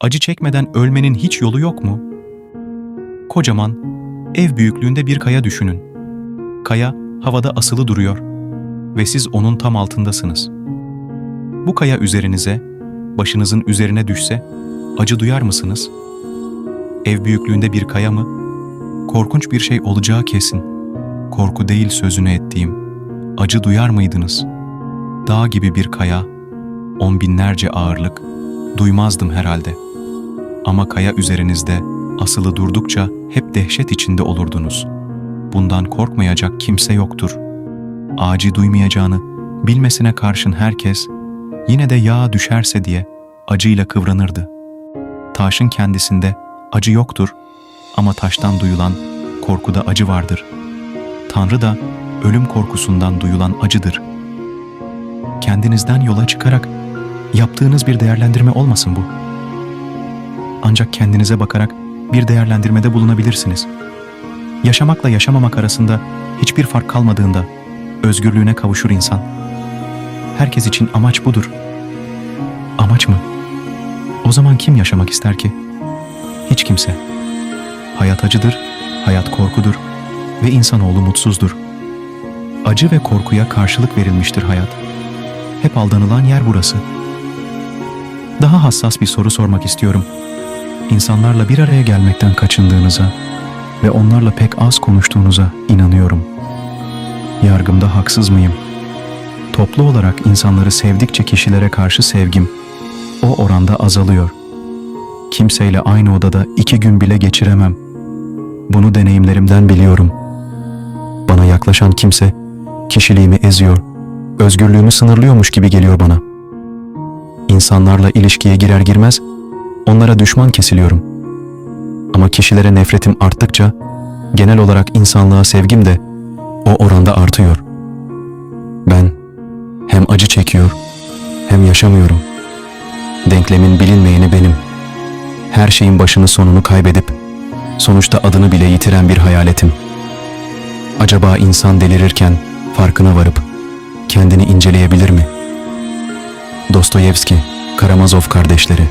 Acı çekmeden ölmenin hiç yolu yok mu? Kocaman, ev büyüklüğünde bir kaya düşünün. Kaya havada asılı duruyor ve siz onun tam altındasınız. Bu kaya üzerinize, başınızın üzerine düşse acı duyar mısınız? Ev büyüklüğünde bir kaya mı? Korkunç bir şey olacağı kesin. Korku değil sözünü ettiğim. Acı duyar mıydınız? Dağ gibi bir kaya, on binlerce ağırlık, duymazdım herhalde. Ama kaya üzerinizde asılı durdukça hep dehşet içinde olurdunuz. Bundan korkmayacak kimse yoktur. Acı duymayacağını bilmesine karşın herkes yine de yağa düşerse diye acıyla kıvranırdı. Taşın kendisinde acı yoktur ama taştan duyulan korkuda acı vardır. Tanrı da ölüm korkusundan duyulan acıdır. Kendinizden yola çıkarak yaptığınız bir değerlendirme olmasın bu. Ancak kendinize bakarak bir değerlendirmede bulunabilirsiniz. Yaşamakla yaşamamak arasında hiçbir fark kalmadığında özgürlüğüne kavuşur insan. Herkes için amaç budur. Amaç mı? O zaman kim yaşamak ister ki? Hiç kimse. Hayat acıdır, hayat korkudur ve insanoğlu mutsuzdur. Acı ve korkuya karşılık verilmiştir hayat. Hep aldanılan yer burası. Daha hassas bir soru sormak istiyorum. İnsanlarla bir araya gelmekten kaçındığınıza ve onlarla pek az konuştuğunuza inanıyorum. Yargımda haksız mıyım? Toplu olarak insanları sevdikçe kişilere karşı sevgim o oranda azalıyor. Kimseyle aynı odada iki gün bile geçiremem. Bunu deneyimlerimden biliyorum. Bana yaklaşan kimse kişiliğimi eziyor, özgürlüğümü sınırlıyormuş gibi geliyor bana. İnsanlarla ilişkiye girer girmez onlara düşman kesiliyorum. Ama kişilere nefretim arttıkça genel olarak insanlığa sevgim de o oranda artıyor. Ben hem acı çekiyor hem yaşamıyorum. Denklemin bilinmeyeni benim. Her şeyin başını sonunu kaybedip sonuçta adını bile yitiren bir hayaletim. Acaba insan delirirken farkına varıp kendini inceleyebilir mi? Dostoyevski, Karamazov kardeşleri